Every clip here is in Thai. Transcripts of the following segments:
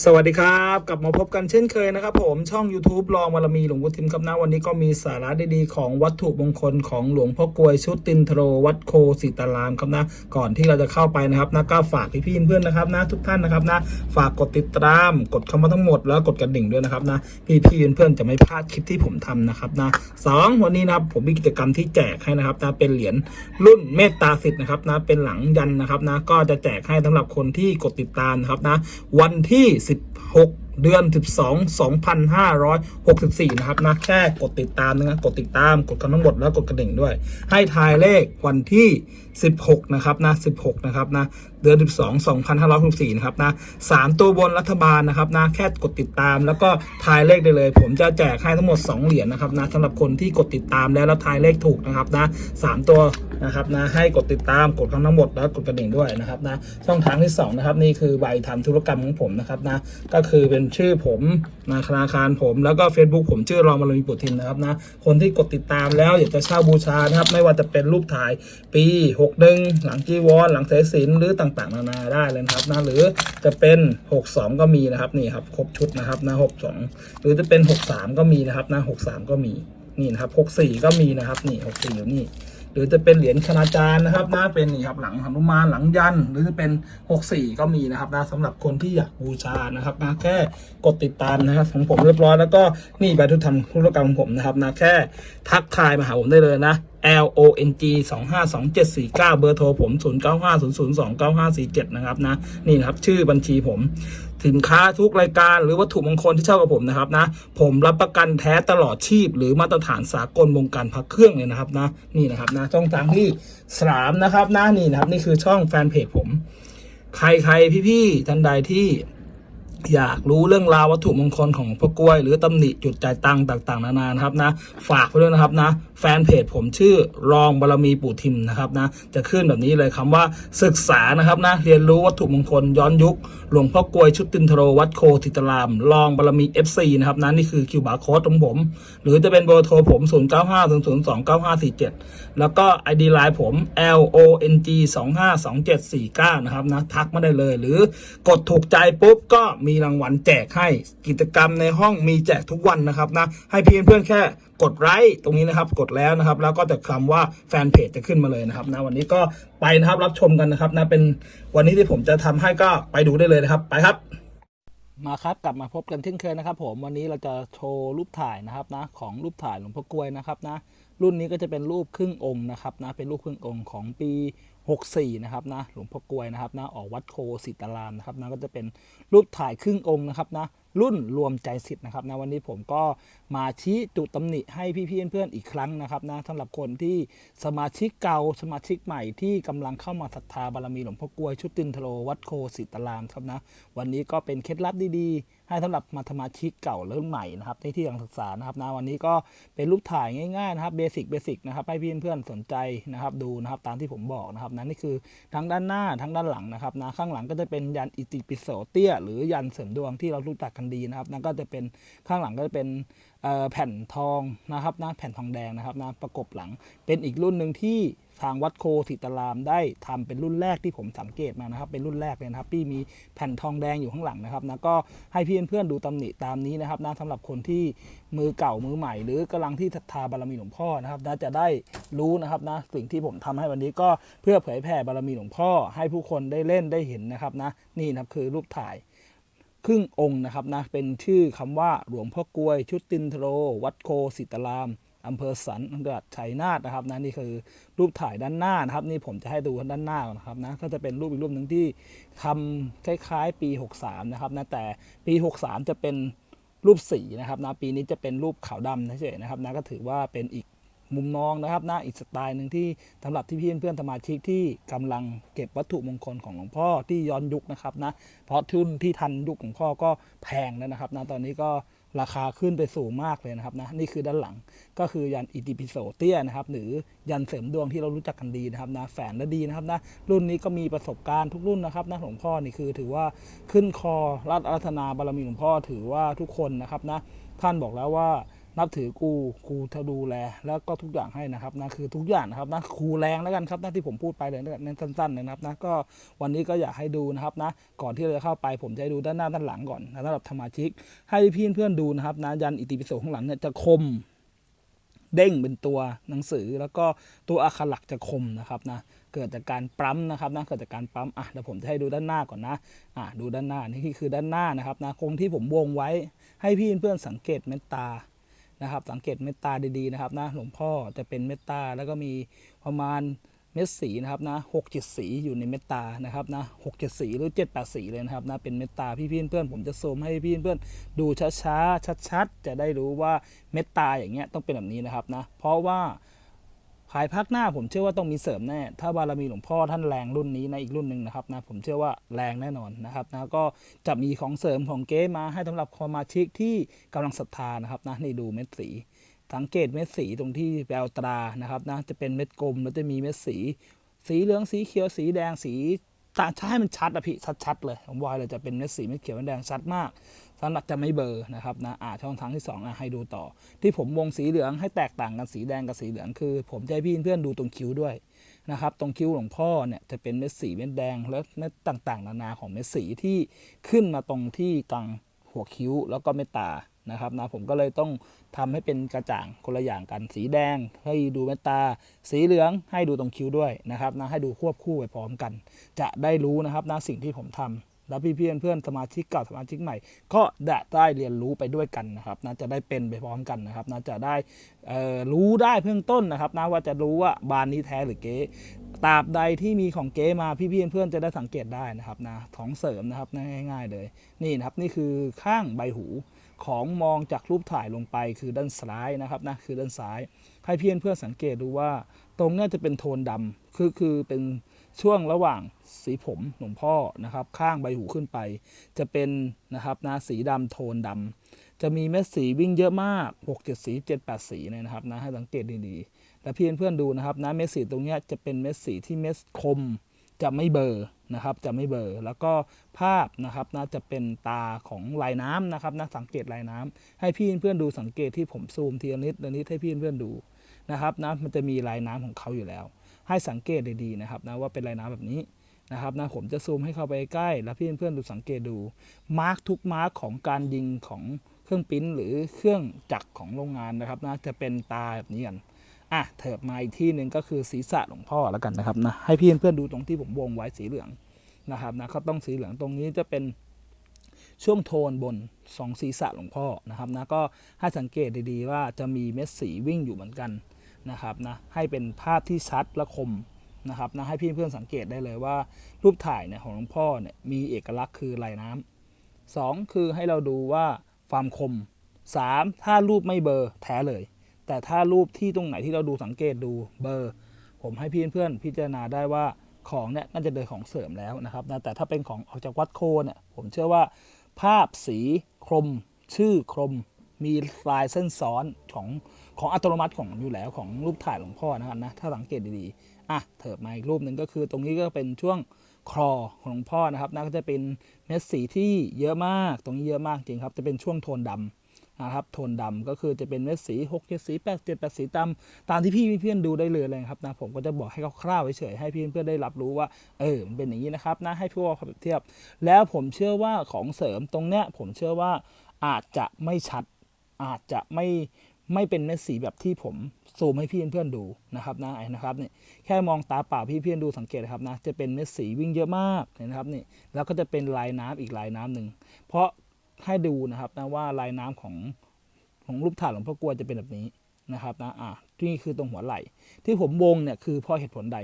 สวัสดีครับ กลับมาพบกันเช่นเคยนะครับผมช่อง YouTube รองบารมีหลวงพ่อทิมครับนะวันนี้ก็มีสาระดีๆของวัตถุมงคลของหลวงพ่อกลวยชุดตินทรวัดโคสิตารามครับนะก่อนที่เราจะเข้าไปนะครับนะก็ฝากพี่ๆเพื่อนๆนะครับนะทุกท่านนะครับนะฝากกดติดตามกดคำว่าทั้งหมดแล้วกดกระดิ่งด้วยนะครับนะพี่ๆเพื่อนๆจะไม่พลาดคลิปที่ผมทำนะครับนะสองวันนี้นะครับผมมีกิจกรรมที่แจกให้นะครับนะเป็นเหรียญรุ่นเมตตาสิทธิ์นะครับนะเป็นหลังยันนะครับนะก็จะแจกให้สำหรับคนที่กดติดตามนะครับนะวันที่16 เดือน 12 2564 นะครับนะแค่กดติดตามนะครับกดติดตามกดกันทั้งหมดแล้วกดกระดิ่งด้วย ให้ทายเลขวันที่ 16 นะครับนะ 16 นะครับนะ เดือน 12 2564 นะครับนะสามตัวบนรัฐบาลนะครับนะ แค่กดติดตามแล้วก็ทายเลขได้เลย ผมจะแจกให้ทั้งหมด 2 เหรียญนะครับนะสำหรับคนที่กดติดตามแล้วแล้วทายเลขถูกนะครับนะสามตัว นะครับนะให้กดติดตามกดกันทั้งหมดแล้วกดกระดิ่งด้วยนะครับนะช่องทางที่2นะครับนี่คือใบทำธุรกรรมของผมนะครับนะก็คือเป็นชื่อผมนะธนาคารผม แล้วก็ Facebook ผมชื่อรองมาลมีปุถินนะครับนะคนที่กดติดตามแล้วอยากจะเช่าบูชานะครับไม่ว่าจะเป็นรูปถ่ายปี61หลังจีวรหลังเสายสินหรือต่างๆ นานาได้เลยนะครับนะหรือจะเป็น 62 ก็มีนะครับนี่ครับครบชุดนะครับนะ62 หรือจะเป็น 63 ก็มีนะครับนะ63 ก็มีนี่นะครับ64 ก็มีนะครับนี่64อยู่นี่ หรือจะเป็นเหรียญคณาจารย์นะครับนะเป็นนี่ครับหลังหนุมานหลังยัน หรือจะเป็น 64 ก็มีนะครับนะสำหรับคนที่อยากบูชานะครับนะแค่กดติดตามนะครับของผมเรียบร้อยแล้วก็นี่ใบทุกทำธุรกรรมของผมนะครับนะแค่ทักทายมาหาผมได้เลยนะ L O N G 2 5 2 7 4 9 เบอร์โทรผม 0 9 5 0 0 2 9 5 4 7 นะครับนะนี่นะครับชื่อบัญชีผม สินค้าทุกรายการหรือวัตถุมงคลที่เช่ากับผมนะครับนะผมรับประกันแท้ตลอดชีพ หรือมาตรฐานสากลวงการพักเครื่องเลยนะครับนะนี่นะครับนะช่องทางที่สามนะครับนะนี่นะครับนี่คือช่องแฟนเพจผม ใครใครพี่ๆท่านใดที่ อยากรู้เรื่องราววัตถุมงคลของพระกล้วย หรือตำหนิจุดจ่ายตังต่างๆ นานานะครับนะ ฝากไว้ด้วยนะครับนะ แฟนเพจผมชื่อรองบารมีปู่ทิมนะครับนะ จะขึ้นแบบนี้เลยคำว่าศึกษานะครับนะ เรียนรู้วัตถุมงคลย้อนยุค หลวงพ่อกล้วยชุดตินทโรวัดโคทิตราม รองบารมี FC นะครับนะนี่คือคิวบาร์โค้ดของผม หรือจะเป็นเบอร์โทรผม 0 9 5 0 0 2 9 5 4 7 แล้วก็ ID ไลน์ผม L O N G 2 5 2 7 4 9นะครับนะทักมาได้เลย หรือกดถูกใจปุ๊บก็มีรางวัลแจกให้กิจกรรมในห้องมีแจกทุกวันนะครับนะให้เพี่เพื่อนแค่กดไลค์ตรงนี้นะครับกดแล้วนะครับ แล้วก็จะคำว่าแฟนเพจจะขึ้นมาเลยนะครับนะวันนี้ก็ไปนะครับรับชมกันนะครับนะเป็นวันนี้ที่ผมจะทำให้ก็ไปดูได้เลยนะครับไปครับ มาครับกลับมาพบกันเช่นเคยนะครับ ผมวันนี้เราจะโชว์รูปถ่ายนะครับนะของรูปถ่ายหลวงพ่อกล้วยนะครับนะรุ่นนี้ก็จะเป็นรูปครึ่งองค์นะครับนะเป็นรูปครึ่งองค์ของปี 64 นะครับนะหลวงพ่อกลวยนะครับนะออกวัดโคสิตารามนะครับนะก็จะเป็นรูปถ่ายครึ่งองค์นะครับนะรุ่นรวมใจสิทธิ์นะครับนะวันนี้ผมก็มาชี้จุดตำหนิให้พี่ๆเพื่อนๆอีกครั้งนะครับนะสำหรับคนที่สมาชิกเก่าสมาชิกใหม่ที่กำลังเข้ามาศรัทธาบารมีหลวงพ่อกลวยชุดตินทโลวัดโคสิตารามครับนะวันนี้ก็เป็นเคล็ดลับดีๆ ให้สำหรับมาสมาชิกเก่าเริ่มใหม่นะครับในที่การศึกษานะครับนะวันนี้ก็เป็นรูปถ่ายง่ายๆนะครับเบสิกเบสิกนะครับให้พี่เพื่อนๆสนใจนะครับดูนะครับตามที่ผมบอกนะครับนะนี่คือทั้งด้านหน้าทั้งด้านหลังนะครับนะข้างหลังก็จะเป็นยันอิติปิโสเตี้ย หรือยันเสริมดวงที่เรารู้จักกันดีนะครับนั่นก็จะเป็นข้างหลังก็จะเป็นแผ่นทองนะครับนะแผ่นทองแดงนะครับนะประกบหลังเป็นอีกรุ่นหนึ่งที่ ทางวัดโคสิตรามได้ทำเป็นรุ่นแรกที่ผมสังเกตมานะครับ เป็นรุ่นแรกเลยนะครับที่มีแผ่นทองแดงอยู่ข้างหลังนะครับนะก็ให้พี่เพื่อนๆดูตำหนิตามนี้นะครับนะสำหรับคนที่มือเก่ามือใหม่ หรือกำลังที่ศรัทธาบารมีหลวงพ่อนะครับนะจะได้รู้นะครับนะสิ่งที่ผมทำให้วันนี้ก็เพื่อเผยแผ่บารมีหลวงพ่อ ให้ผู้คนได้เล่นได้เห็นนะครับนะนี่นะครับคือรูปถ่ายครึ่งองค์นะครับนะเป็นชื่อคำว่าหลวงพ่อกลวย ชุดตินทรวัดโคสิตราม อำเภอสันจังหวัดชัยนาทนะครับนะนี่คือรูปถ่ายด้านหน้านะครับ นี่ผมจะให้ดูด้านหน้าก่อนนะครับนะก็จะเป็นรูปอีกรูปหนึ่งที่ทำคล้ายๆ ปี 63 นะครับนะแต่ปี 63 จะเป็นรูปสีนะครับนะปีนี้จะเป็นรูปขาวดำเฉยๆนะครับนะก็ถือว่าเป็นอีกมุมมองนะครับนะอีกสไตล์หนึ่งที่สำหรับที่พี่เพื่อนสมาชิกที่กำลังเก็บวัตถุมงคลของหลวงพ่อที่ย้อนยุคนะครับนะเพราะทุนที่ทันยุคของพ่อก็แพงแล้วนะครับนะตอนนี้ก็ ราคาขึ้นไปสูงมากเลยนะครับนะนี่คือด้านหลังก็คือยันอิติปิโสเตี้ยนะครับ หรือยันเสริมดวงที่เรารู้จักกันดีนะครับนะแฝนและดีนะครับนะรุ่นนี้ก็มีประสบการณ์ทุกรุ่นนะครับนะหลวงพ่อนี่คือถือว่าขึ้นคอรัตรัตนาบารมีหลวงพ่อถือว่าทุกคนนะครับนะท่านบอกแล้วว่า นับถือกูกูจะดูแล แล้วก็ทุกอย่างให้นะครับนะคือทุกอย่างนะครับนะครูแรงแล้วกันครับนะที่ผมพูดไปเลยนะเน้นสั้นๆเลยนะครับนะก็วันนี้ก็อยากให้ดูนะครับนะก่อนที่เราจะเข้าไปผมจะดูด้านหน้าด้านหลังก่อนนะสำหรับสมาชิก ให้พี่เพื่อนดูนะครับนะยันอิติปิโสข้างหลังเนี่ยจะคมเด้งเป็นตัวหนังสือแล้วก็ตัวอักขระหลักจะคมนะครับนะเกิดจากการปั๊มนะครับนะเกิดจากการปั๊มอะเดี๋ยวผมจะให้ดูด้านหน้าก่อนนะอะดูด้านหน้านี่คือด้านหน้านะครับนะคงที่ผมวงไว้ให้พี่เพื่อนสังเกตเมตตา นะครับ สังเกตเมตตาดีๆนะครับนะหลวงพ่อจะเป็นเมตตาแล้วก็มีประมาณเม็ดสีนะครับนะหกเจ็ดสีอยู่ในเมตตานะครับนะหกเจ็ดสีหรือเจ็ดแปดสีเลยนะครับนะเป็นเมตตาพี่พี่เพื่อนผมจะซูมให้พี่เพื่อนดูช้าๆชัดๆจะได้รู้ว่าเมตตาอย่างเงี้ยต้องเป็นแบบนี้นะครับนะเพราะว่า ภายภาคหน้าผมเชื่อว่าต้องมีเสริมแน่ ถ้าบารมีหลวงพ่อท่านแรงรุ่นนี้ในอีกรุ่นหนึ่งนะครับนะผมเชื่อว่าแรงแน่นอนนะครับนะก็จะมีของเสริมของเก๊มาให้สำหรับสมาชิกที่กำลังศรัทธานะครับนะนี่ดูเม็ดสีสังเกตเม็ดสีตรงที่แววตรานะครับนะจะเป็นเม็ดกลมแล้วจะมีเม็ดสี สีเหลืองสีเขียวสีแดงสีตาให้มันชัดอะพี่ชัดๆเลยผมวายเลยจะเป็นเม็ดสีเม็ดเขียวเม็ดแดงชัดมาก สำหรับจะไม่เบอร์นะครับนะอ่าช่องทางที่สองอะให้ดูต่อ ที่ผมวงสีเหลืองให้แตกต่างกันสีแดงกับสีเหลืองคือ ผมจะให้พี่เพื่อนดูตรงคิ้วด้วยนะครับตรงคิ้วหลวงพ่อเนี่ยจะเป็นเม็ดสีเม็ดแดงและเม็ดต่างๆ นานาของเม็ดสีที่ขึ้นมาตรงที่ตังหัวคิ้วแล้วก็เม็ดตานะครับนะผมก็เลยต้องทำให้เป็นกระจ่างคนละอย่างกันสีแดงให้ดูเม็ดตา สีเหลืองให้ดูตรงคิ้วด้วยนะครับนะให้ดูควบคู่ไปพร้อมกัน จะได้รู้นะครับนะสิ่งที่ผมทำ แล้วพี่เพื่อนเพื่อนสมาชิกเก่าสมาชิกใหม่ ก็ได้ได้เรียนรู้ไปด้วยกันนะครับนะจะได้เป็นไปพร้อมกันนะครับนะจะได้รู้ได้เบื้องต้นนะครับนะว่าจะรู้ว่าบานนี้แท้หรือเก๊ตราบใดที่มีของเก๊มาพี่ๆเพื่อนๆจะได้สังเกตได้นะครับนะของเสริมนะครับง่ายๆเลยนี่นะครับนี่คือข้างใบหู ของมองจากรูปถ่ายลงไปคือด้านซ้ายนะครับนะคือด้านซ้าย ให้เพื่อนเพื่อนสังเกตดูว่า ตรงนี้จะเป็นโทนดำคือคือเป็นช่วงระหว่างสีผมหลวงพ่อนะครับ ข้างใบหูขึ้นไป จะเป็นนะครับนะสีดำโทนดำจะมีเม็ดสีวิ่งเยอะมาก 6 7 สี 7 8 สีเนี่ยนะครับนะให้สังเกตดีๆแล้วเพื่อนเพื่อนดูนะครับนะเม็ดสีตรงนี้จะเป็นเม็ดสีที่เม็ดคม จะไม่เบอร์นะครับจะไม่เบอร์แล้วก็ภาพนะครับน่าจะเป็นตาของลายน้ำนะครับนะสังเกตลายน้ำให้พี่เพื่อนดูสังเกตที่ผมซูมทีละนิดละนิดให้พี่เพื่อนดูนะครับนะมันจะมีลายน้ำของเขาอยู่แล้ว ให้สังเกตดีๆนะครับนะว่าเป็นลายน้ำแบบนี้นะครับนะผมจะซูมให้เข้าไปใกล้ แล้วพี่เพื่อนดูสังเกตดูมาร์กทุกมาร์กของการยิงของเครื่องปิ้นหรือเครื่องจักรของโรงงานนะครับนะจะเป็นตาแบบนี้กัน อะเถิบมาอีกที่หนึ่งก็คือศีรษะหลวงพ่อแล้วกันนะครับนะให้พี่เพื่อนดูตรงที่ผมวงไว้สีเหลืองนะครับนะก็ต้องสีเหลืองตรงนี้จะเป็นช่วงโทนบนสองศีรษะหลวงพ่อนะครับนะก็ให้สังเกตดีๆว่าจะมีเม็ดสีวิ่งอยู่เหมือนกันนะครับนะให้เป็นภาพที่ชัดและคมนะครับนะให้พี่เพื่อนสังเกตได้เลยว่า รูปถ่ายเนี่ยของหลวงพ่อเนี่ยมีเอกลักษณ์คือลายน้ำสองคือให้เราดูว่าความคมสามถ้ารูปไม่เบอร์แท้เลย แต่ถ้ารูปที่ตรงไหนที่เราดูสังเกตดูเบอร์ ผมให้พี่เพื่อนพิจารณาได้ว่าของเนี่ยน่าจะเดินของเสริมแล้วนะครับนะแต่ถ้าเป็นของออกจากวัดโคเนี่ยผมเชื่อว่า ภาพสีคมชื่อคมมีลายเส้นซ้อนของของอัตโนมัติของอยู่แล้วของรูปถ่ายหลวงพ่อนะครับนะถ้าสังเกตดีๆอะเถิบมาอีกรูปหนึ่งก็คือตรงนี้ก็เป็นช่วงคอของหลวงพ่อนะครับนะก็จะเป็นเม็ดสีที่เยอะมาก ตรงนี้เยอะมากจริงครับ จะเป็นช่วงโทนดำ นะครับโทนดำก็คือจะเป็นเม็ดสี6 7สี8 7 8สีตามตามที่พี่เพื่อนดูได้เลยเลยครับนะผมก็จะบอกให้คร่าวๆเฉยๆให้พี่เพื่อนได้รับรู้ว่าเออมันเป็นอย่างนี้นะครับนะให้พวกเปรียบเทียบ แล้วผมเชื่อว่าของเสริมตรงเนี้ยผมเชื่อว่าอาจจะไม่ชัดอาจจะไม่ไม่เป็นเม็ดสีแบบที่ผมซูมให้พี่เพื่อนดูนะครับนะไอ้นะครับนี่แค่มองตาเปล่าพี่เพื่อนดูสังเกตนะครับนะจะเป็นเม็ดสีวิ่งเยอะมากนะครับนี่แล้วก็จะเป็นลายน้ำอีกลายน้ำหนึ่งเพราะ ให้ดูนะครับนะว่าลายน้ำของของรูปถ่ายหลวงพ่อกลัวจะเป็นแบบนี้นะครับนะอะนี่คือตรงหัวไหล่ ที่ผมวงเนี่ยคือเพราะเหตุผลใด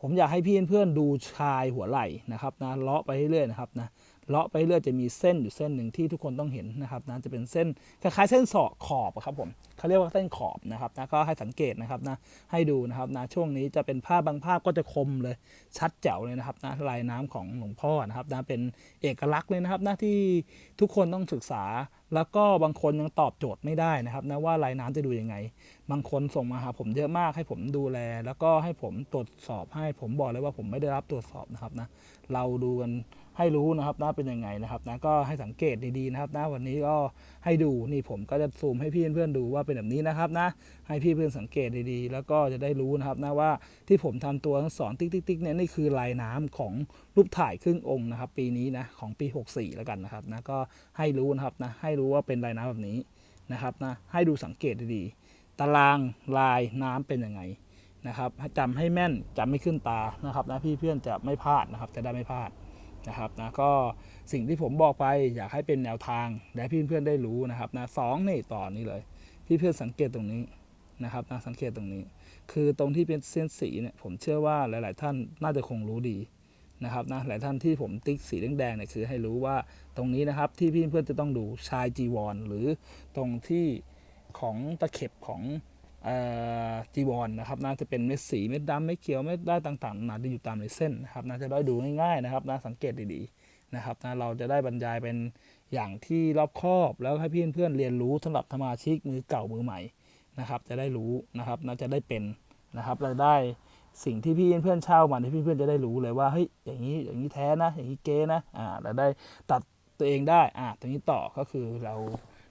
ผมอยากให้พี่เพื่อนๆดูชายหัวไหล่นะครับนะเลาะไปเรื่อยๆนะครับนะ เลาะไปเรื่อยจะมีเส้นอยู่เส้นหนึ่งที่ทุกคนต้องเห็นนะครับนะจะเป็นเส้นคล้ายๆเส้นศอกขอบครับผมเขาเรียกว่าเส้นขอบนะครับนะก็ให้สังเกตนะครับนะให้ดูนะครับนะช่วงนี้จะเป็นภาพบางภาพก็จะคมเลยชัดแจ๋วเลยนะครับนะลายน้ำของหลวงพ่อนะครับนะเป็นเอกลักษณ์เลยนะครับนะที่ทุกคนต้องศึกษาแล้วก็บางคนยังตอบโจทย์ไม่ได้นะครับนะว่าลายน้ำจะดูยังไง บางคนส่งมาหาผมเยอะมากให้ผมดูแล แล้วก็ให้ผมตรวจสอบให้ผมบอกเลยว่าผมไม่ได้รับตรวจสอบนะครับนะเราดูกัน ให้รู้นะครับนะเป็นยังไงนะครับนะก็ให้สังเกตดีๆนะครับนะวันนี้ก็ให้ดูนี่ผมก็จะซูมให้พี่เพื่อนๆดูว่าเป็นแบบนี้นะครับนะให้พี่เพื่อนสังเกตดีๆ แล้วก็จะได้รู้นะครับนะว่าที่ผมทำตัวทั้งสอนติ๊กๆเนี่ยนี่คือลายน้ำของรูปถ่ายครึ่งองค์นะครับ ปีนี้นะของปี 64 แล้วกันนะครับนะก็ให้รู้นะครับนะให้รู้ว่าเป็นลายน้ำแบบนี้นะครับนะให้ดูสังเกตดีๆ ตารางลายน้ำเป็นยังไงนะครับจำให้แม่นจำไม่ขึ้นตานะครับนะพี่เพื่อนจะไม่พลาดนะครับจะได้ไม่พลาด นะครับนะก็สิ่งที่ผมบอกไปอยากให้เป็นแนวทางและพี่เพื่อนได้รู้นะครับนะสองนี่ต่อนี้เลย พี่เพื่อนสังเกตตรงนี้นะครับนะสังเกตตรงนี้ คือตรงที่เป็นเส้นสีเนี่ยผมเชื่อว่าหลาย ๆ ท่านน่าจะคงรู้ดีนะครับนะหลายท่านที่ผมติ๊กสีแดงๆเนี่ยคือให้รู้ว่าตรงนี้นะครับที่พี่เพื่อนจะต้องดูชายจีวร หรือตรงที่ของตะเข็บของ จีวรนะครับน่าจะเป็นเม็ดสีเม็ดดำเม็ดเขียวเม็ดได้ต่างๆนาที่อยู่ตามในเส้นนะครับน่าจะได้ดูง่ายๆนะครับนะสังเกตดีๆนะครับนะเราจะได้บรรยายเป็นอย่างที่รอบคอบแล้วให้พี่เพื่อนๆเรียนรู้สำหรับสมาชิกมือเก่ามือใหม่นะครับ จะได้รู้นะครับน่าจะได้เป็นนะครับเราได้สิ่งที่พี่เพื่อนเช่ามาที่พี่เพื่อนๆจะได้รู้เลยว่าเฮ้ยอย่างนี้อย่างนี้แท้นะ อย่างนี้เก๊นะอ่าเราได้ตัดตัวเองได้อ่าตรงนี้ต่อก็คือเรา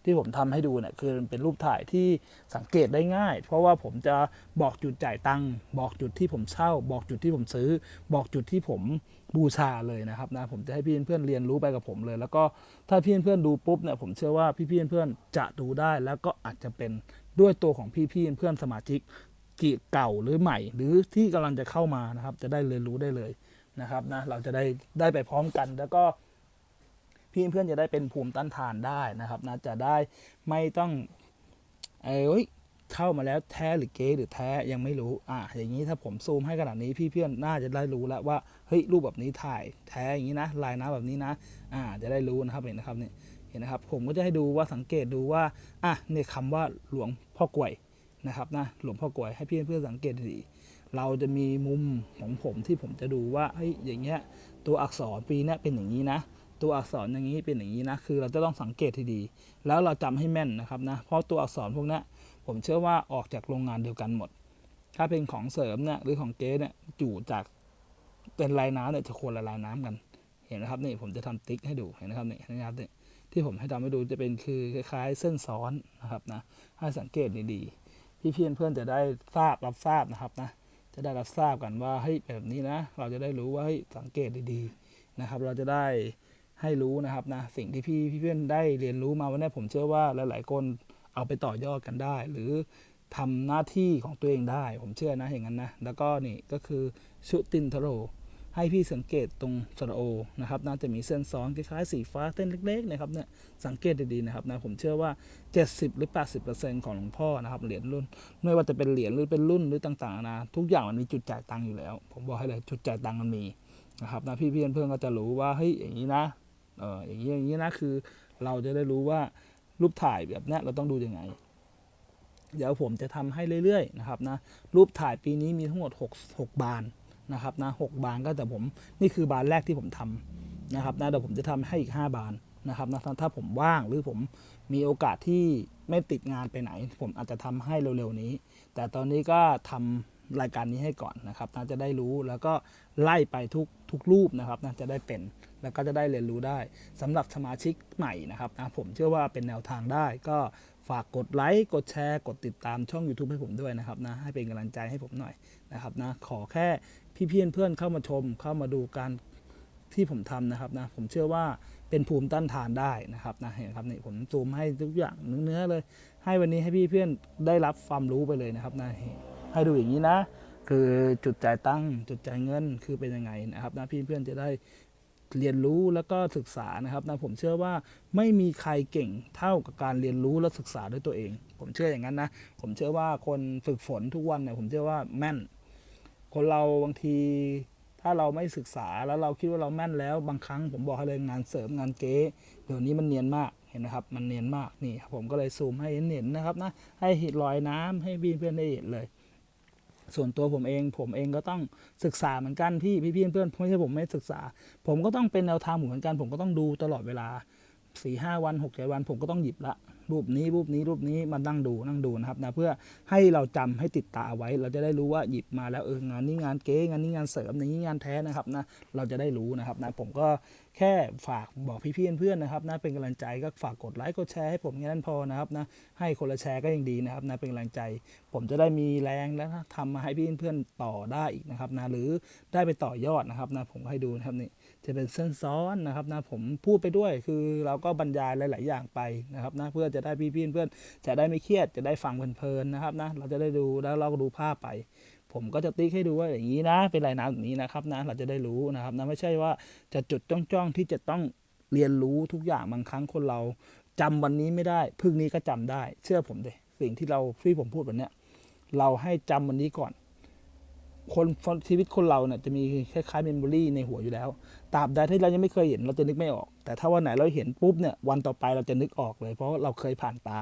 ที่ผมทำให้ดูเนี่ยคือเป็นรูปถ่ายที่สังเกตได้ง่าย เพราะว่าผมจะบอกจุดจ่ายตังค์บอกจุดที่ผมเช่า บอกจุดที่ผมซื้อ บอกจุดที่ผมบูชาเลยนะครับนะผมจะให้พี่เพื่อนเรียนรู้ไปกับผมเลย แล้วก็ถ้าพี่เพื่อนดูปุ๊บเนี่ยผมเชื่อว่าพี่เพื่อนจะดูได้ แล้วก็อาจจะเป็นด้วยตัวของพี่ๆเพื่อนสมาชิกกี่เก่าหรือใหม่ หรือที่กำลังจะเข้ามานะครับ จะได้เรียนรู้ได้เลยนะครับนะเราจะได้ได้ไปพร้อมกันแล้วก็ พี่เพื่อนจะได้เป็นภูมิต้านทานได้นะครับนะจะได้ไม่ต้องเอ้ยเข้ามาแล้วแท้หรือเก๊หรือแท้ยังไม่รู้อะอย่างนี้ถ้าผมซูมให้ขนาดนี้พี่เพื่อนน่าจะได้รู้แล้วว่าเฮ้ยรูปแบบนี้ถ่ายแท้อย่างนี้นะ ลายน้ำแบบนี้นะ อ่าจะได้รู้นะครับเห็นนะครับเนี่ยเห็นนะครับ ผมก็จะให้ดูว่าสังเกตดูว่าอะเนี่ยคำว่าหลวงพ่อกลวยนะครับนะหลวงพ่อกลวยให้พี่เพื่อนสังเกตดีเราจะมีมุมของผมที่ผมจะดูว่าเฮ้ยอย่างเงี้ยตัวอักษรปีนี้เป็นอย่างนี้นะ ตัวอักษรอย่างนี้เป็นอย่างนี้นะคือเราจะต้องสังเกตให้ดี แล้วเราจำให้แม่นนะครับนะเพราะตัวอักษรพวกนี้ผมเชื่อว่าออกจากโรงงานเดียวกันหมด ถ้าเป็นของเสริมเนี่ยหรือของเก๊เนี่ยอยู่จากเป็นลายน้ำเนี่ยจะคนละลายน้ำกัน เห็นนะครับนี่ผมจะทำติ๊กให้ดูเห็นนะครับนี่นะครับนี่ที่ผมให้ทำให้ดูจะเป็นคือคล้ายๆ เส้นซ้อนนะครับนะให้สังเกตดีๆพี่เพื่อนเพื่อนๆจะได้ทราบรับทราบนะครับนะจะได้รับทราบกันว่าเฮ้ยแบบนี้นะ เราจะได้รู้ว่าเฮ้ยสังเกตดีๆนะครับ เราจะได้ ให้รู้นะครับนะสิ่งที่พี่พี่เพื่อนได้เรียนรู้มาวันนี้ผมเชื่อว่าหลาย ๆ คนเอาไปต่อยอดกันได้ หรือทำหน้าที่ของตัวเองได้ ผมเชื่อนะอย่างนั้นนะแล้วก็นี่ก็คือชุตินทโร ให้พี่สังเกตตรงสระโอนะครับน่าจะมีเส้นซ้อนคล้ายๆสีฟ้าเส้นเล็กๆนะครับเนี่ยสังเกตดีๆนะครับนะผมเชื่อว่า 70 หรือ 80%ของหลวงพ่อนะครับเหรียญรุ่น ไม่ว่าจะเป็นเหรียญหรือเป็นรุ่นหรือต่างๆนะทุกอย่างมันมีจุดจ่ายตังค์อยู่แล้ว ผมบอกให้เลยจุดจ่ายตังค์มันมีนะครับนะพี่เพื่อนเพื่อนก็จะรู้ว่าเฮ้ยอย่างนี้นะ เอออย่างนี้อย่างนี้นะคือ เราจะได้รู้ว่ารูปถ่ายแบบนี้เราต้องดูยังไง เดี๋ยวผมจะทำให้เรื่อยๆนะครับนะรูปถ่ายปีนี้มีทั้งหมด 6 6 บานนะครับนะหกบานก็แต่ผมนี่คือบานแรกที่ผมทำนะครับนะเดี๋ยวผมจะทำให้อีก 5 บานนะครับนะถ้าผมว่างหรือผมมีโอกาสที่ไม่ติดงานไปไหน ผมอาจจะทำให้เร็วๆนี้ แต่ตอนนี้ก็ทำรายการนี้ให้ก่อนนะครับน่าจะได้รู้แล้วก็ไล่ไปทุก ทุกรูปนะครับน่าจะได้เป็นแล้วก็จะได้เรียนรู้ได้สำหรับสมาชิกใหม่นะครับนะผมเชื่อว่าเป็นแนวทางได้ ก็ฝากกดไลค์กดแชร์กดติดตามช่อง YouTube ให้ผมด้วยนะครับนะให้เป็นกำลังใจให้ผมหน่อยนะครับนะขอแค่พี่เพื่อนเพื่อนเข้ามาชม เข้ามาดูการที่ผมทำนะครับนะผมเชื่อว่าเป็นภูมิต้านทานได้นะครับนะเห็นครับนี่ผมซูมให้ทุกอย่างเนื้อเลย ให้วันนี้ให้พี่เพื่อนได้รับความรู้ไปเลยนะครับนะให้ดูอย่างนี้นะ คือจุดจ่ายตั้งจุดจ่ายเงินคือเป็นยังไงนะครับนะพี่เพื่อนจะได้เรียนรู้แล้วก็ศึกษานะครับนะผมเชื่อว่าไม่มีใครเก่งเท่ากับการเรียนรู้และศึกษาด้วยตัวเอง ผมเชื่ออย่างนั้นนะผมเชื่อว่าคนฝึกฝนทุกวันเนี่ยผมเชื่อว่าแม่น คนเราบางทีถ้าเราไม่ศึกษาแล้วเราคิดว่าเราแม่นแล้วบางครั้งผมบอกให้เลยงานเสริมงานเก๊เดี๋ยวนี้มันเนียนมากเห็นนะครับมันเนียนมากนี่ครับผมก็เลยซูมให้เห็นๆนะครับนะให้เห็นรอยน้ำให้พี่เพื่อนได้เห็นเลย ส่วนตัวผมเอง ผมเองก็ต้องศึกษาเหมือนกันพี่พี่เพื่อนเพื่อนไม่ใช่ผมไม่ศึกษา ผมก็ต้องเป็นแนวทางเหมือนกัน ผมก็ต้องดูตลอดเวลาสี่ห้าวันหกเจ็ดวัน ผมก็ต้องหยิบละ รูปนี้รูปนี้รูปนี้มานั่งดูนั่งดูนะครับนะเพื่อให้เราจำให้ติดตาไว้ เราจะได้รู้ว่าหยิบมาแล้วเอองานนี้งานเก๊งานนี้งานเสริมอย่างนี้งานแท้นะครับนะเราจะได้รู้นะครับนะผมก็แค่ฝากบอกพี่ๆเพื่อนๆนะครับนะเป็นกำลังใจก็ฝากกดไลค์กดแชร์ให้ผมแค่นั้นพอนะครับนะให้คนละแชร์ก็ยังดีนะครับนะเป็นกำลังใจ ผมจะได้มีแรงและทำมาให้พี่เพื่อนๆต่อได้อีกนะครับนะหรือได้ไปต่อยอดนะครับนะผมให้ดูนะครับนี่ จะเป็นเส้นซ้อนนะครับนะผมพูดไปด้วยคือเราก็บรรยายหลาย ๆ อย่างไปนะครับนะเพื่อจะได้พี่ๆเพื่อนจะได้ไม่เครียดจะได้ฟังเพลินๆนะครับนะเราจะได้ดูแล้วเราก็ดูภาพไป ผมก็จะติ๊กให้ดูว่าอย่างนี้นะเป็นลายน้ำแบบนี้นะครับนะเราจะได้รู้นะครับนะไม่ใช่ว่าจะจุดจ้องๆที่จะต้องเรียนรู้ทุกอย่างบางครั้งคนเราจำวันนี้ไม่ได้พรุ่งนี้ก็จำได้ เชื่อผมเลยสิ่งที่เราที่ผมพูดวันเนี้ยเราให้จำวันนี้ก่อน คนชีวิตคนเราเนี่ยจะมีคล้ายๆเมมโมรีในหัวอยู่แล้วตราบใดที่เรายังไม่เคยเห็นเราจะนึกไม่ออก แต่ถ้าวันไหนเราเห็นปุ๊บเนี่ยวันต่อไปเราจะนึกออกเลย เพราะเราเคยผ่านตา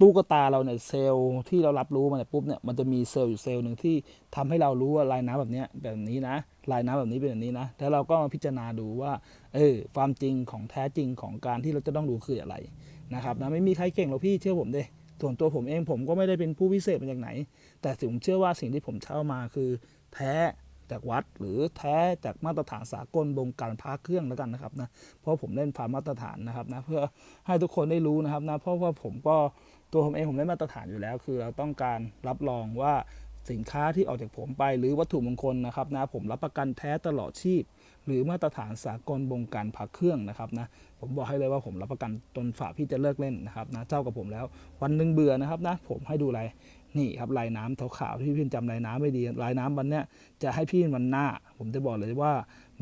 ตู้กตาเราเนี่ยเซลล์ที่เรารับรู้มาเนี่ยปุ๊บเนี่ยมันจะมีเซลล์อยู่เซลล์หนึ่งที่ทำให้เรารู้ว่าลายน้ำแบบเนี้ยแบบนี้นะ ลายน้ำแบบนี้เป็นแบบนี้นะแล้วเราก็มาพิจารณาดูว่าเออความจริงของแท้จริงของการที่เราจะต้องดูคืออะไรนะครับนะไม่มีใครเก่งหรอกพี่เชื่อผมเด้ ส่วนตัวผมเองผมก็ไม่ได้เป็นผู้พิเศษมาจากไหน แต่ผมเชื่อว่าสิ่งที่ผมเช่ามาคือ แท้จากวัดหรือแท้จากมาตรฐานสากลบงการพาเครื่องแล้วกันนะครับนะเพราะผมเล่นผ่ามาตรฐานนะครับนะเพื่อให้ทุกคนได้รู้นะครับนะเพราะว่าผมก็ตัวผมเองผมได้มาตรฐานอยู่แล้ว คือเราต้องการรับรองว่าสินค้าที่ออกจากผมไปหรือวัตถุมงคลนะครับนะผมรับประกันแท้ตลอดชีพ หรือมาตรฐานสากลบงการพักเครื่องนะครับนะผมบอกให้เลยว่าผมรับประกันจนฝ่าพี่จะเลิกเล่นนะครับนะเจ้ากับผมแล้ว วันหนึ่งเบื่อนะครับนะผมให้ดูอะไรนี่ครับลายน้ำขาวๆที่พี่จำลายน้ำไม่ดีลายน้ำวันเนี้ยจะให้พี่วันหน้า ผมจะบอกเลยว่า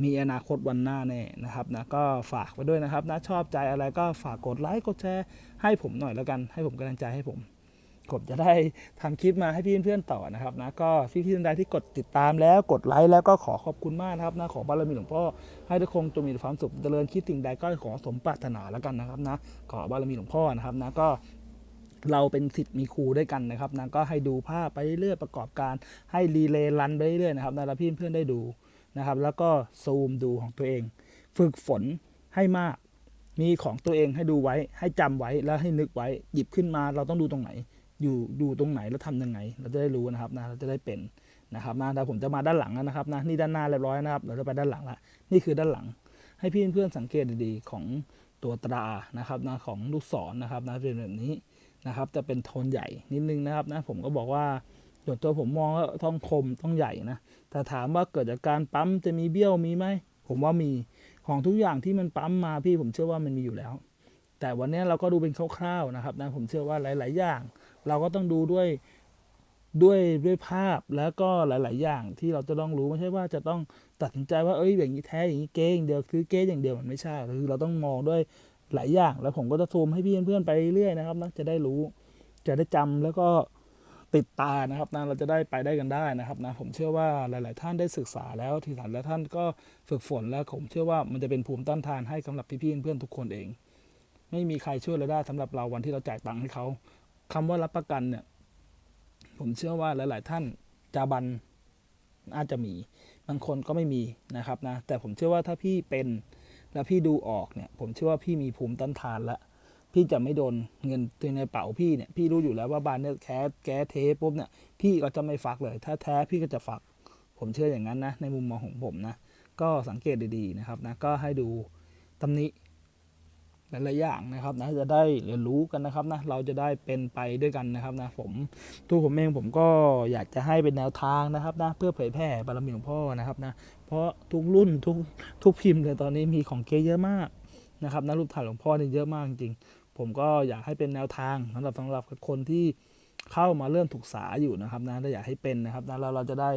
มีอนาคตวันหน้าแน่นะครับนะก็ฝากไว้ด้วยนะครับนะชอบใจอะไรก็ฝากกดไลค์กดแชร์ให้ผมหน่อยแล้วกันให้ผมกำลังใจให้ผม ผมจะได้ทำคลิปมาให้พี่เพื่อนๆต่อนะครับนะก็พี่พี่ท่านใดที่กดติดตามแล้วกดไลค์แล้วก็ขอขอบคุณมากนะครับนะขอบารมีหลวงพ่อให้ทุกคนจงมีความสุขเจริญคิดสิ่งใดก็ขอสมปรารถนาแล้วกันนะครับนะขอบารมีหลวงพ่อนะครับนะก็เราเป็นสิทธิ์มีครูด้วยกันนะครับนะก็ให้ดูภาพไปเรื่อยๆประกอบการให้รีเลย์รันไปเรื่อยๆนะครับนะแล้วพี่เพื่อนๆได้ดูนะครับ แล้วก็ซูมดูของตัวเอง ฝึกฝนให้มากมีของตัวเองให้ดูไว้ให้จำไว้แล้วให้นึกไว้ หยิบขึ้นมาเราต้องดูตรงไหน อยู่ดูตรงไหนแล้วทำยังไง เราจะได้รู้นะครับนะเราจะได้เป็นนะครับนะแต่ผมจะมาด้านหลังนะครับนะนี่ด้านหน้าเรียบร้อยนะครับ เราจะไปด้านหลังละนี่คือด้านหลัง ให้พี่เพื่อนสังเกตดีๆของตัวตรานะครับนะของลูกศรนะครับนะเป็นแบบนี้นะครับ จะเป็นโทนใหญ่นิดนึงนะครับนะผมก็บอกว่าส่วนตัวผมมองว่าต้องคมต้องใหญ่นะแต่ถามว่าเกิดจากการปั๊มจะมีเบี้ยวมีไหมผมว่ามีของทุกอย่างที่มันปั๊มมาพี่ผมเชื่อว่ามันมีอยู่แล้ว แต่วันนี้เราก็ดูเป็นคร่าวๆนะครับนะผมเชื่อว่าหลาย ๆ อย่าง เราก็ต้องดูด้วยด้วยด้วยภาพแล้วก็หลาย ๆ อย่างที่เราจะต้องรู้ไม่ใช่ว่าจะต้องตัดสินใจว่าเอ้ยอย่างนี้แท้อย่างนี้เก๊อย่างเดียวคือเก๊อย่างเดียวมันไม่ใช่คือเราต้องมองด้วยหลายอย่าง แล้วผมก็จะซูมให้พี่เพื่อนๆไปเรื่อยนะครับนะจะได้รู้จะได้จำแล้วก็ติดตานะครับนะเราจะได้ไปได้กันได้นะครับนะผมเชื่อว่าหลาย ๆ ท่านได้ศึกษาแล้วที่สันและท่านก็ฝึกฝนแล้วผมเชื่อว่ามันจะเป็นภูมิต้านทานให้สำหรับพี่ๆเพื่อนๆทุกคนเอง ไม่มีใครช่วยเราได้สำหรับเราวันที่เราจ่ายตังค์ให้เขา คำว่ารับประกันเนี่ย ผมเชื่อว่าหลาย ๆ ท่านจาบันอาจจะมีบางคนก็ไม่มีนะครับนะ แต่ผมเชื่อว่าถ้าพี่เป็นแล้วพี่ดูออกเนี่ย ผมเชื่อว่าพี่มีภูมิต้านทานแล้วพี่จะไม่โดนเงินตัวในกระเป๋าพี่เนี่ยพี่รู้อยู่แล้วว่าบานเนี่ยแคสแก้เทปุ๊บเนี่ยพี่ก็จะไม่ฟักเลย ถ้าแท้พี่ก็จะฟัก ผมเชื่ออย่างนั้นนะในมุมมองของผมนะก็สังเกตดีๆนะครับนะก็ให้ดูตำหนิ หลายๆอย่างนะครับนะจะได้เรียนรู้กันนะครับนะเราจะได้เป็นไปด้วยกันนะครับนะผมตัวผมเองผมก็อยากจะให้เป็นแนวทางนะครับนะเพื่อเผยแพร่บารมีของพ่อนะครับนะเพราะทุกรุ่นทุกทุกพิมพ์เลยตอนนี้มีของเก๊เยอะมากนะครับนะรูปถ่ายหลวงพ่อเนี่ยเยอะมากจริงๆผมก็อยากให้เป็นแนวทางสำหรับสำหรับคนที่เข้ามาเริ่มศึกษาอยู่นะครับนะถ้าอยากให้เป็นนะครับนะแล้วเราจะได้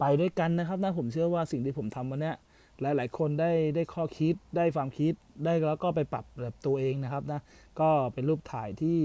ไปด้วยกันนะครับนะผมเชื่อว่าสิ่งที่ผมทำวันนี้ หลาย ๆ คนได้ได้ข้อคิดได้ความคิดได้แล้วก็ไปปรับแบบตัวเองนะครับนะก็เป็นรูปถ่ายที่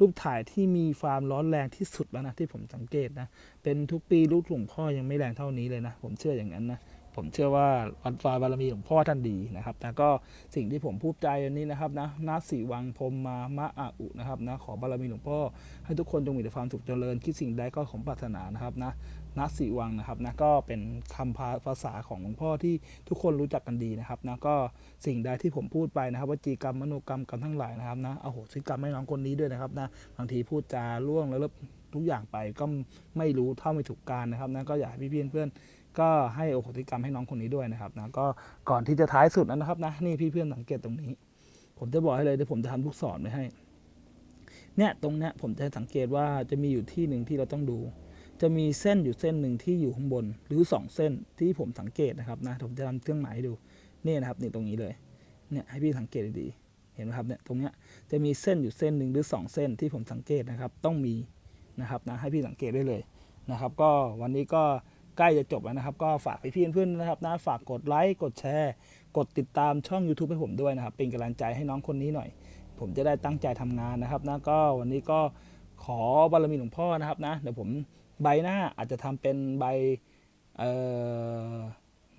รูปถ่ายที่มีความร้อนแรงที่สุดแล้วนะที่ผมสังเกตนะเป็นทุกปีรูปหลวงพ่อยังไม่แรงเท่านี้เลยนะ ผมเชื่ออย่างนั้นนะ ผมเชื่อว่าวันฟ้าบารมีหลวงพ่อท่านดีนะครับนะก็สิ่งที่ผมพูดใจวันนี้นะครับนะนาสีวังพรมมามะอาอุนะครับนะขอบารมีหลวงพ่อ ให้ทุกคนจงมีแต่ความสุขเจริญ คิดสิ่งใดก็สมปรารถนานะครับนะนาสีวังนะครับนะก็เป็นคำภาษาของหลวงพ่อที่ทุกคนรู้จักกันดีนะครับนะก็สิ่งใดที่ผมพูดไปนะครับวจีกรรมมโนกรรมกรรมทั้งหลายนะครับนะเอาโหสิกรรมให้น้องคนนี้ด้วยนะครับนะบางทีพูดจาล่วงแล้วทุกอย่างไปก็ไม่รู้เท่าไม่ถูกการนะครับนะก็อยากให้พี่เพื่อน ก็ให้โอโหสิกรรมให้น้องคนนี้ด้วยนะครับนะก็ก่อนที่จะท้ายสุดนะครับนะนี่พี่เพื่อนสังเกตตรงนี้ ผมจะบอกให้เลยเดี๋ยวผมจะทำลูกศรไว้ให้ เนี่ยตรงเนี้ยผมจะสังเกตว่าจะมีอยู่ที่หนึ่งที่เราต้องดู จะมีเส้นอยู่เส้นหนึ่งที่อยู่ข้างบน หรือสองเส้นที่ผมสังเกตนะครับนะผมจะทำเครื่องหมายให้ดูนี่นะครับนี่ตรงนี้เลยเนี่ยให้พี่สังเกตดีเห็นไหมครับเนี่ยตรงเนี้ยจะมีเส้นอยู่เส้นหนึ่งหรือสองเส้นที่ผมสังเกตนะครับ ต้องมีนะครับนะให้พี่สังเกตได้เลยนะครับ ก็วันนี้ก็ ใกล้จะจบแล้วนะครับ ก็ฝากไปพี่เพื่อนๆนะครับนะฝากกดไลค์กดแชร์ กดติดตามช่อง YouTube ให้ผมด้วยนะครับ เป็นกำลังใจให้น้องคนนี้หน่อย ผมจะได้ตั้งใจทำงานนะครับนะก็วันนี้ก็ขอบารมีหลวงพ่อนะครับนะเดี๋ยวผมใบหน้าอาจจะทำเป็นใบเอ่อ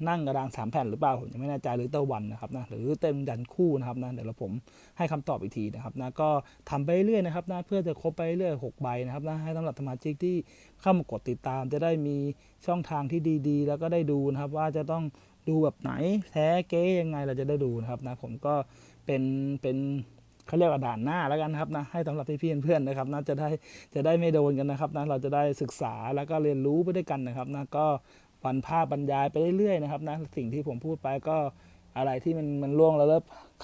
นั่งกระดานสามแผ่นหรือเปล่าผมยังไม่แน่ใจหรือเตะวันนะครับนะหรือเต็มยันคู่นะครับนะเดี๋ยวเราผมให้คำตอบอีกทีนะครับนะก็ทำไปเรื่อยนะครับนะเพื่อจะครบไปเรื่อยหกใบนะครับนะให้สำหรับสมาชิกที่เข้ามากดติดตาม จะได้มีช่องทางที่ดีๆ แล้วก็ได้ดูนะครับว่าจะต้องดูแบบไหนแท้เก๊ยังไงเราจะได้ดูนะครับนะผมก็เป็นเป็นเขาเรียกว่าด่านหน้าแล้วกันครับนะให้สำหรับพี่ๆเพื่อนๆนะครับนะจะได้จะได้ไม่โดนกันนะครับนะเราจะได้ศึกษาแล้วก็เรียนรู้ไปด้วยกันนะครับนะก็ วันภาพบรรยายไปเรื่อยๆนะครับนะสิ่งที่ผมพูดไปก็อะไรที่มันมันล่วงแล้ว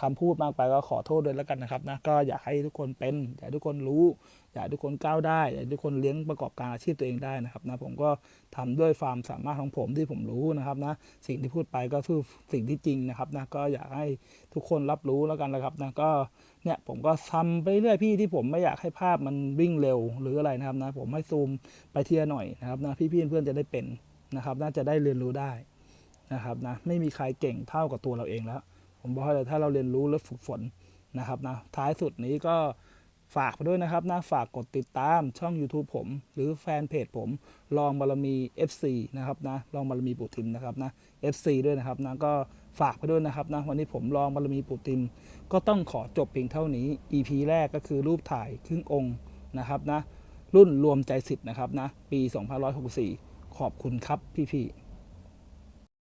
คำพูดมากไปก็ขอโทษด้วยแล้วกันนะครับนะก็อยากให้ทุกคนเป็น อยากให้ทุกคนรู้ อยากให้ทุกคนก้าวได้อยากให้ทุกคนเลี้ยงประกอบการอาชีพตัวเองได้นะครับนะผมก็ทำด้วยความสามารถของผมที่ผมรู้นะครับนะสิ่งที่พูดไปก็คือสิ่งที่จริงนะครับนะก็อยากให้ทุกคนรับรู้แล้วกันนะครับนะก็เนี่ยผมก็ทำไปเรื่อยพี่ที่ผมไม่อยากให้ภาพมันวิ่งเร็วหรืออะไรนะครับนะผมให้ซูมไปเทียหน่อยนะครับนะพี่ๆเพื่อนจะได้เป็น นะครับ น่าจะได้เรียนรู้ได้นะครับนะไม่มีใครเก่งเท่ากับตัวเราเองแล้ว ผมบอกให้เลยถ้าเราเรียนรู้และฝึกฝนนะครับนะท้ายสุดนี้ก็ฝากไปด้วยนะครับนะฝากกดติดตามช่อง YouTube ผม หรือแฟนเพจผมลองบารมี FC นะครับนะลองบารมีปู่ทิมนะครับนะ FC ด้วยนะครับนะก็ฝากไปด้วยนะครับนะวันนี้ผมลองบารมีปู่ทิม ก็ต้องขอจบเพียงเท่านี้ EP แรกก็คือรูปถ่ายครึ่งองค์นะครับนะรุ่นรวมใจสิทธิ์นะครับนะปี 2564 ขอบคุณครับพี่ๆ